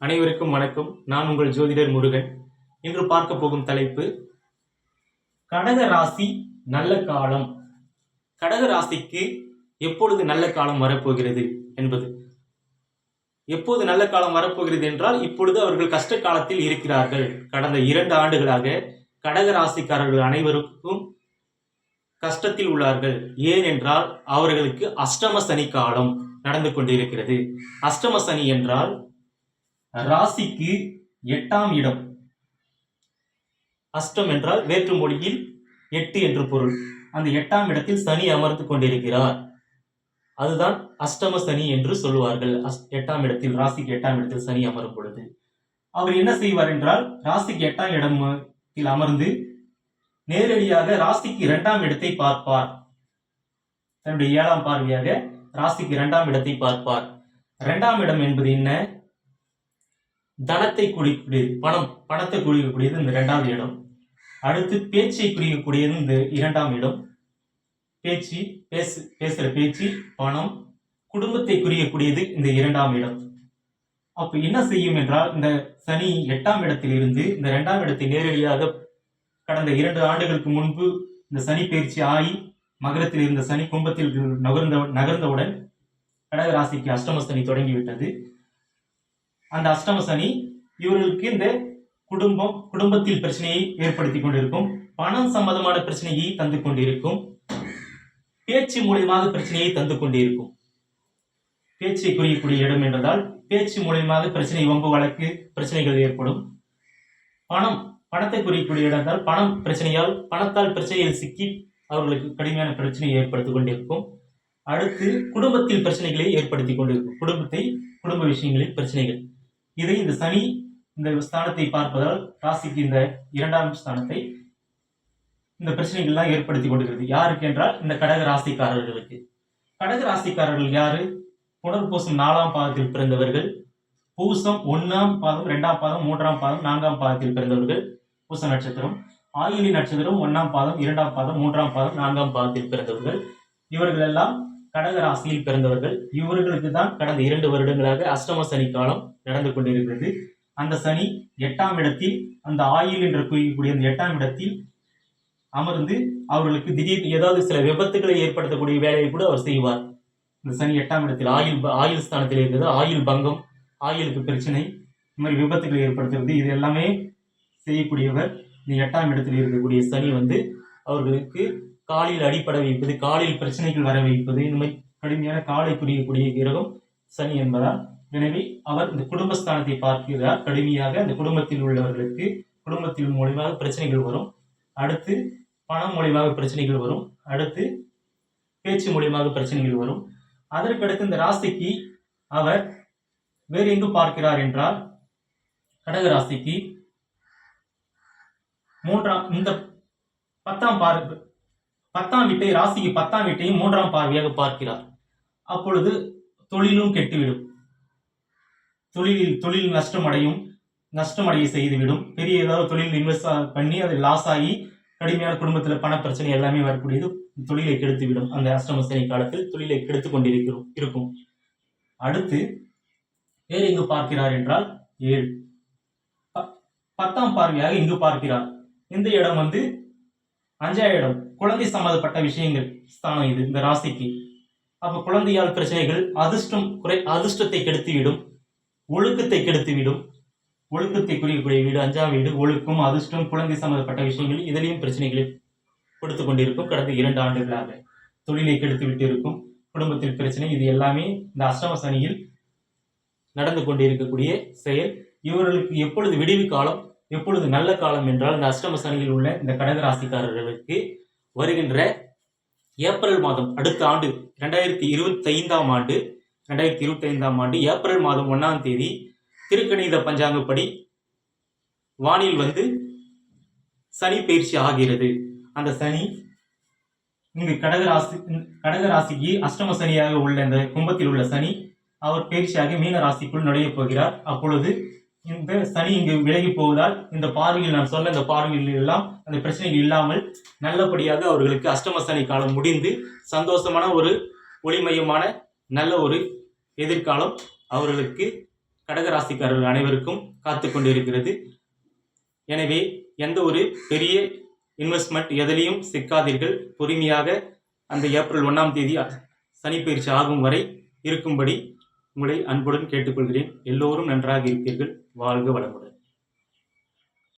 அனைவருக்கும் வணக்கம். நான் உங்கள் ஜோதிடர் முருகன். இன்று பார்க்க போகும் தலைப்பு கடக ராசி நல்ல காலம். கடக ராசிக்கு எப்பொழுது நல்ல காலம் வரப்போகிறது என்பது. எப்போது நல்ல காலம் வரப்போகிறது என்றால் இப்பொழுது அவர்கள் கஷ்ட காலத்தில் இருக்கிறார்கள். கடந்த இரண்டு ஆண்டுகளாக கடக ராசிக்காரர்கள் அனைவருக்கும் கஷ்டத்தில் உள்ளார்கள். ஏனென்றால் அவர்களுக்கு அஷ்டம சனி காலம் நடந்து கொண்டிருக்கிறது. அஷ்டம சனி என்றால் ராசிக்கு எட்டாம் இடம். அஷ்டம் என்றால் வேற்று மொழியில் எட்டு என்று பொருள். அந்த எட்டாம் இடத்தில் சனி அமர்ந்து கொண்டிருக்கிறார். அதுதான் அஷ்டம சனி என்று சொல்லுவார்கள். அஸ்- எட்டாம் இடத்தில் ராசிக்கு எட்டாம் இடத்தில் சனி அமரும் பொழுது. அவர் என்ன செய்வார் என்றால் ராசிக்கு எட்டாம் இடத்தில் அமர்ந்து நேரடியாக ராசிக்கு இரண்டாம் இடத்தை பார்ப்பார். தன்னுடைய ஏழாம் பார்வையாக ராசிக்கு இரண்டாம் இடத்தை பார்ப்பார். இரண்டாம் இடம் என்பது என்ன? தனத்தை குறிக்கக்கூடியது பணம் பணத்தை குறிக்கக்கூடியது இந்த இரண்டாவது இடம். அடுத்து பேச்சை குறிக்கக்கூடியது இந்த இரண்டாம் இடம். பேச்சு பேசு பேசுகிற பேச்சு பணம் குடும்பத்தை குறிக்கக்கூடியது இந்த இரண்டாம் இடம். அப்போ என்ன செய்யும் என்றால் இந்த சனி எட்டாம் இடத்தில் இருந்து இந்த ரெண்டாம் இடத்தை நேரடியாக கடந்த இரண்டு ஆண்டுகளுக்கு முன்பு இந்த சனி பயிற்சி ஆகி மகரத்தில் இருந்த சனி கும்பத்தில் நகர்ந்த நகர்ந்தவுடன் கடக ராசிக்கு அஷ்டம சனி தொடங்கிவிட்டது. அந்த அஷ்டம சனி இவர்களுக்கு இந்த குடும்பம் குடும்பத்தில் பிரச்சனையை ஏற்படுத்தி கொண்டிருக்கும். பணம் சம்பந்தமான பிரச்சனையை தந்து கொண்டிருக்கும். பேச்சு மூலியமாக பிரச்சனையை தந்து கொண்டிருக்கும். பேச்சை குறியக்கூடிய இடம் என்றதால் பேச்சு மூலியமாக பிரச்சனை வம்பு வழக்கு பிரச்சனைகள் ஏற்படும். பணம் பணத்தை குறியக்கூடிய இடம் என்றால் பணம் பிரச்சனையால் பணத்தால் பிரச்சனையில் சிக்கி அவர்களுக்கு கடுமையான பிரச்சனையை ஏற்படுத்திக் கொண்டிருக்கும். அடுத்து குடும்பத்தில் பிரச்சனைகளை ஏற்படுத்தி கொண்டிருக்கும். குடும்பத்தை குடும்ப விஷயங்களில் பிரச்சனைகள். இதை இந்த சனி இந்த ஸ்தானத்தை பார்ப்பதால் ராசிக்கு இந்த இரண்டாம் ஸ்தானத்தை இந்த பிரச்சனைகள்லாம் ஏற்படுத்தி கொண்டிருக்கிறது. யாருக்கு என்றால் இந்த கடக ராசிக்காரர்களுக்கு. கடக ராசிக்காரர்கள் யாரு? புனர்பூசம் நாலாம் பாதத்தில் பிறந்தவர்கள். பூசம் ஒன்னாம் பாதம் இரண்டாம் பாதம் மூன்றாம் பாதம் நான்காம் பாதத்தில் பிறந்தவர்கள். பூச நட்சத்திரம். ஆயிலி நட்சத்திரம் ஒன்னாம் பாதம் இரண்டாம் பாதம் மூன்றாம் பாதம் நான்காம் பாதத்தில் பிறந்தவர்கள். இவர்கள் எல்லாம் கடக ராசியில் பிறந்தவர்கள் இவர்களுக்கு தான் கடந்த இரண்டு வருடங்களாக அஷ்டம சனி காலம் நடந்து கொண்டிருக்கிறது. அந்த சனி எட்டாம் இடத்தில் அந்த ஆயில் என்று குறிக்கக்கூடிய அந்த எட்டாம் இடத்தில் அமர்ந்து அவர்களுக்கு திடீர் ஏதாவது சில விபத்துகளை ஏற்படுத்தக்கூடிய வேலையை கூட அவர் செய்வார். இந்த சனி எட்டாம் இடத்தில் ஆயில் ப- ஆயில் ஸ்தானத்தில் இருக்கிறது. ஆயில் பங்கம் ஆயிலுக்கு பிரச்சனை இந்த மாதிரி விபத்துகளை ஏற்படுத்துறது இது எல்லாமே செய்யக்கூடியவர். இந்த எட்டாம் இடத்தில் இருக்கக்கூடிய சனி வந்து அவர்களுக்கு காலில் அடிப்பட வைப்பது காலில் பிரச்சனைகள் வர வைப்பது இந்த மாதிரி கடுமையான காலை புரியக்கூடிய கிரகம் சனி என்பதால் எனவே அவர் இந்த குடும்பஸ்தானத்தை பார்க்கிறார். கடுமையாக அந்த குடும்பத்தில் உள்ளவர்களுக்கு குடும்பத்தில் மூலியமாக பிரச்சனைகள் வரும். அடுத்து பணம் மூலியமாக பிரச்சனைகள் வரும். அடுத்து பேச்சு மூலியமாக பிரச்சனைகள் வரும். அதற்கடுத்து இந்த ராசிக்கு அவர் வேறு எங்கு பார்க்கிறார் என்றால் கடக ராசிக்கு மூன்றாம் இந்த பத்தாம் பார்க்க பத்தாம் வீட்டை ராசிக்கு பத்தாம் வீட்டையும் மூன்றாம் பார்வையாக பார்க்கிறார். அப்பொழுது தொழிலும் கெட்டுவிடும். தொழிலில் தொழில் நஷ்டமடையும் நஷ்டமடைய செய்துவிடும். பெரிய ஏதாவது தொழில் இன்வெஸ்ட் பண்ணி அது லாஸ் ஆகி கடுமையான குடும்பத்தில் பண பிரச்சனை எல்லாமே வரக்கூடியது தொழிலை கெடுத்துவிடும். அந்த அஷ்டம சனி காலத்தில் தொழிலை கெடுத்து கொண்டிருக்கிறோம் இருக்கும். அடுத்து வேறு எங்கு பார்க்கிறார் என்றால் ஏழு. பத்தாம் பார்வையாக இங்கு பார்க்கிறார். இந்த இடம் வந்து அஞ்சாவது இடம் குழந்தை சம்மந்தப்பட்ட விஷயங்கள் ஸ்தானம் இது இந்த ராசிக்கு. அப்ப குழந்தையால் பிரச்சனைகள் அதிர்ஷ்டம் குறை அதிர்ஷ்டத்தை கெடுத்துவிடும் ஒழுக்கத்தை கெடுத்துவிடும். ஒழுக்கத்தை குறிக்கக்கூடிய வீடு அஞ்சாம் வீடு ஒழுக்கம் அதிர்ஷ்டம் குழந்தை சம்பந்தப்பட்ட விஷயங்கள் இதிலையும் பிரச்சனைகளை கொடுத்து கொண்டிருக்கும். கடந்த இரண்டு ஆண்டுகளாக தொழிலை கெடுத்து விட்டு இருக்கும். குடும்பத்தில் பிரச்சனை இது எல்லாமே இந்த அஷ்டம சனியில் நடந்து கொண்டிருக்கக்கூடிய செயல். இவர்களுக்கு எப்பொழுது விடிவு காலம் எப்பொழுது நல்ல காலம் என்றால் இந்த அஷ்டம சனியில் உள்ள இந்த கடக ராசிக்காரர்களுக்கு வருகின்ற ஏப்ரல் மாதம் அடுத்த ஆண்டு ரெண்டாயிரத்தி இருபத்தி ஐந்தாம் ஆண்டு ரெண்டாயிரத்தி இருபத்தி ஐந்தாம் ஆண்டு ஏப்ரல் மாதம் ஒன்றாம் தேதி திருக்கணித பஞ்சாங்கப்படி வானில் வந்து சனி பயிற்சி ஆகிறது. அந்த சனி இங்கு கடகராசி கடகராசிக்கு அஷ்டம சனியாக உள்ள இந்த கும்பத்தில் உள்ள சனி அவர் பயிற்சியாக மீன ராசிக்குள் நுழைய போகிறார். அப்பொழுது இந்த சனி இங்கு விலகி போவதால் இந்த பார்வையில் நான் சொன்ன இந்த பார்வையில் எல்லாம் அந்த பிரச்சனைகள் இல்லாமல் நல்லபடியாக அவர்களுக்கு அஷ்டம சனி காலம் முடிந்து சந்தோஷமான ஒரு ஒளிமயமான நல்ல ஒரு எதிர்காலம் அவர்களுக்கு கடகராசிக்காரர்கள் அனைவருக்கும் காத்து கொண்டிருக்கிறது. எனவே எந்த ஒரு பெரிய இன்வெஸ்ட்மெண்ட் எதிலையும் சிக்காதீர்கள். பொறுமையாக அந்த ஏப்ரல் ஒன்றாம் தேதி சனி பயிற்சி ஆகும் வரை இருக்கும்படி உங்களை அன்புடன் கேட்டுக்கொள்கிறேன். எல்லோரும் நன்றாக இருப்பீர்கள். வாழ்க வளமுடன்.